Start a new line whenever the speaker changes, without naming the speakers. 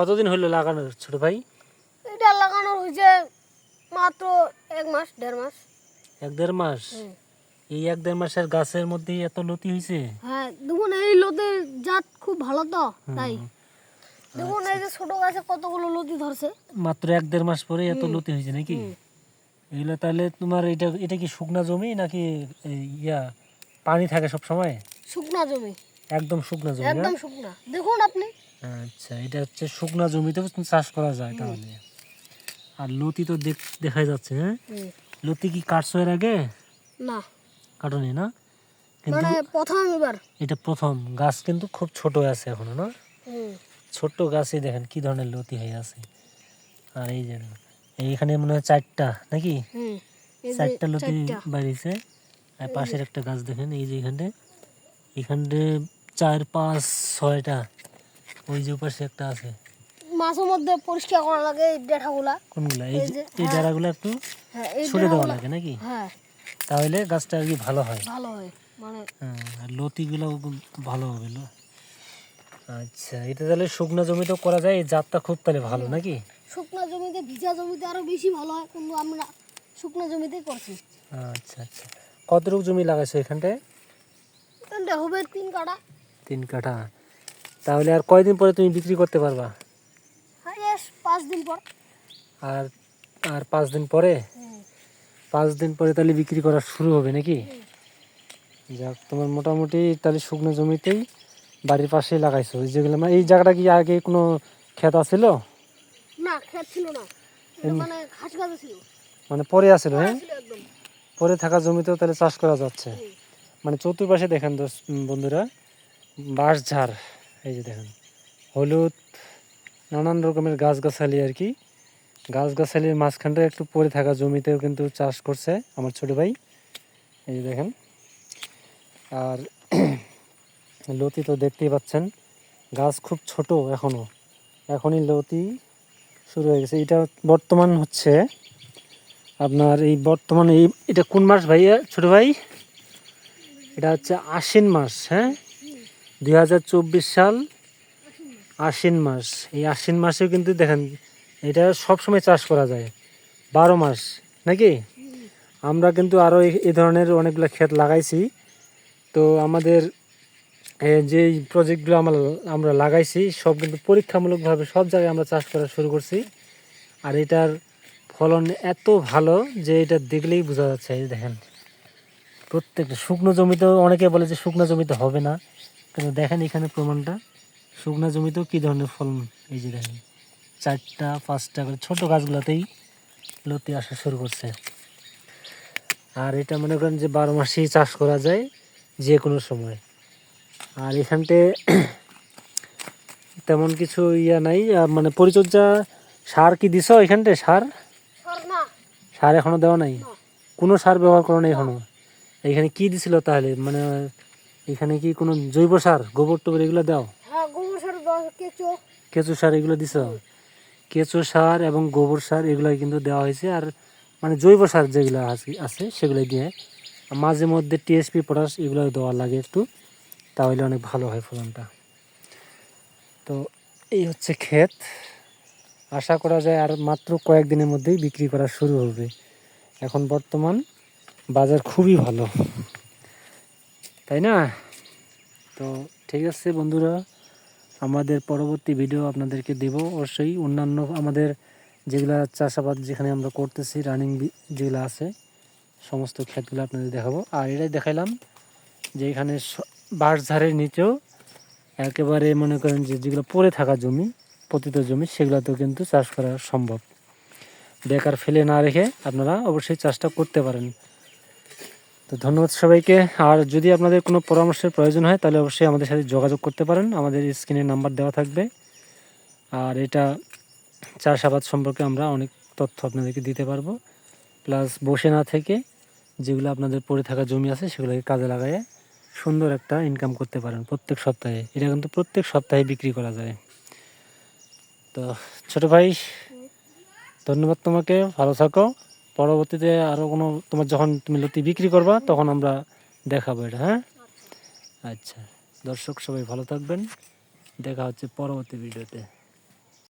কতদিন হলো লাগানো? ছোট ভাই?
এটা লাগানো হয়েছে মাত্র এক মাস দেড় মাস।
এক দেড় মাস? এই এক দেড় মাসের গাছের মধ্যে এত লতি হয়েছে?
হ্যাঁ দেখুন এই লোদের জাত খুব ভালো তো তাই। দেখুন এই যে ছোট গাছে কতগুলো লতি ধরছে?
মাত্র এক দেড় মাস পরে এত লতি হয়েছে নাকি? এগুলো তাহলে তোমার এটা এটা কি শুকনা জমি নাকি ইয়া পানি থাকে সব সময়
শুকনা জমি।
একদম শুকনা জমি
একদম শুকনা। দেখুন আপনি।
আচ্ছা এটা হচ্ছে শুকনা জমিতে চাষ করা যায় তাহলে। আর লতি তো দেখ- যাচ্ছে হ্যাঁ? লতি কি কাটছো এর আগে?
না।
কাটনি না? কিন্তু
মানে প্রথম এবার
এটা প্রথম। গাছ কিন্তু খুব ছোট আছে এখনও না। ছোট্ট গাছে দেখেন কি ধরনের লতি হয়ে আছে। আর এই যে এইখানে মনে হয় চারটা নাকি? চারটা লতি। বাড়িছে। আর পাশের একটা গাছ দেখেন এই যে এখানে এখানে চার পাঁচ ছয়টা। ওই যে পাশে একটা আছে।
মাঝে মধ্যে পরিষ্কার করা লাগে এই ডেঠাগুলা
কোনগুলা? এই
এই
যে এই
হ্যাঁ।
একটু
হ্যাঁ
দেওয়া লাগে নাকি?
হ্যাঁ।
তাহলে গাছটা আর কি ভালো হয়?
ভালো হয় মানে
হ্যাঁ, আর লতিগুলো ভালো হবে লো আচ্ছা এটা তাহলে শুকনো জমিতেও করা যায়? এই জাতটা খুব তাহলে ভালো নাকি?
শুকনো জমিতে ভিজা জমিতে আরও বেশি ভালো হয় কিন্তু আমরা শুকনো জমিতে করছি।
আচ্ছা আচ্ছা। কতটুকু জমি লাগাইছো এখানটায়?
এখানটা হবে তিন কাটা
তিন কাঠা। তাহলে আর কয়দিন পরে তুমি বিক্রি করতে পারবা?
পাঁচ দিন পর।
আর আর পাঁচ দিন পরে? পাঁচ দিন পরে তাহলে বিক্রি করা শুরু হবে নাকি? যাক তোমার মোটামুটি তাহলে শুকনো জমিতেই বাড়ির পাশেই লাগাইছো। এই যেগুলো মানে এই জায়গাটা কি আগে কোনো ক্ষেত আছিল?
না খেত ছিল না। মানে ঘাস গাছ ছিল।
মানে পরে আছিল হ্যাঁ? পরে থাকা জমিতেও তাহলে চাষ করা যাচ্ছে। মানে চতুর্পাশে দেখেন বন্ধুরা বাঁশ ঝাড় এই যে দেখেন, হলুদ, নানান রকমের গাছগাছালি আর কি। গাছগাছালির মাঝখানটা একটু পরে থাকা জমিতেও কিন্তু চাষ করছে আমার ছোট ভাই। এই যে দেখেন, আর লতি তো দেখতেই পাচ্ছেন, গাছ খুব ছোট এখনও এখনই লতি শুরু হয়ে গেছে। এটা বর্তমান হচ্ছে আপনার এই বর্তমান এই এটা কোন মাস ভাইয়া, ছোট ভাই? এটা হচ্ছে আশ্বিন মাস হ্যাঁ? দুই হাজার চব্বিশ সাল আশ্বিন মাস। এই আশ্বিন মাসেও কিন্তু দেখেন, এটা সব সময় চাষ করা যায়। বারো মাস, নাকি? আমরা কিন্তু আরও এই ধরনের অনেকগুলো ক্ষেত লাগাইছি। তো আমাদের যে প্রজেক্টগুলো আমরা আমরা লাগাইছি, সব কিন্তু পরীক্ষামূলকভাবে সব জায়গায় আমরা চাষ করা শুরু করছি। আর এটার ফলন এত ভালো যে এটা দেখলেই বোঝা যাচ্ছে দেখেন। প্রত্যেকটা শুকনো জমিতেও অনেকে বলে যে শুকনো জমিতে হবে না। কিন্তু দেখেন এখানে প্রমাণটা। শুকনো জমিতেও কী ধরনের ফলন এই যে দেখেন চারটা পাঁচটা করে ছোটো গাছগুলোতেই লতি আসা শুরু করছে। আর এটা মনে করেন যে বারো মাসেই চাষ করা যায় যে কোনো সময়। আর এখানতে তেমন কিছু ইয়া নাই। মানে পরিচর্যা সার কি দিছ এখানতে সার?
সার
এখনও দেওয়া নাই? কোনো সার ব্যবহার করো না এখনও? এখানে কি দিছিল তাহলে? মানে এখানে কি কোনো জৈব সার গোবর টোবর এগুলো দাও?
হ্যাঁ গোবর সার কেঁচো।
কেঁচো সার এগুলো দিছ? কেঁচো সার এবং গোবর সার এগুলো কিন্তু দেওয়া হয়েছে আর মানে জৈব সার যেগুলো আছে- আছে সেগুলো দিয়ে মাঝে মধ্যে টিএসপি পটাশ এগুলো দেওয়া লাগে একটু তাহলে অনেক ভালো হয় ফলনটা। তো এই হচ্ছে ক্ষেত। আশা করা যায় আর মাত্র কয়েকদিনের মধ্যেই বিক্রি করা শুরু হবে। এখন বর্তমান বাজার খুবই ভালো। তাই না? তো ঠিক আছে বন্ধুরা, আমাদের পরবর্তী ভিডিও আপনাদেরকে দেব। অবশ্যই অন্যান্য আমাদের যেগুলা চাষাবাদ যেখানে আমরা করতেছি রানিং যেগুলো আছে, সমস্ত ক্ষেতগুলো আপনাদের দেখাবো। আর এটাই দেখাইলাম যে এখানে বাঁশঝাড়ের নিচেও একেবারে মনে করেন যে যেগুলো পড়ে থাকা জমি, পতিত জমি, সেগুলোতেও কিন্তু চাষ করা সম্ভব। বেকার ফেলে না রেখে আপনারা অবশ্যই চাষটা করতে পারেন। তো ধন্যবাদ সবাইকে। আর যদি আপনাদের কোনো পরামর্শের প্রয়োজন হয়, তাহলে অবশ্যই আমাদের সাথে যোগাযোগ করতে পারেন। আমাদের স্ক্রিনে নাম্বার দেওয়া থাকবে। আর এটা চাষাবাদ সম্পর্কে আমরা অনেক তথ্য আপনাদেরকে দিতে পারব। প্লাস বসে না থেকে যেগুলো আপনাদের পড়ে থাকা জমি আছে, সেগুলোকে কাজে লাগায়ে সুন্দর একটা ইনকাম করতে পারেন প্রত্যেক সপ্তাহে। এটা কিন্তু প্রত্যেক সপ্তাহে বিক্রি করা যায়। তো ছোট ভাই, ধন্যবাদ তোমাকে। ভালো থাকো। পরবর্তীতে আরও কোনো তোমার যখন তুমি লতি বিক্রি করবা, তখন আমরা দেখাবো এটা হ্যাঁ? আচ্ছা দর্শক সবাই ভালো থাকবেন। দেখা হচ্ছে পরবর্তী ভিডিওতে।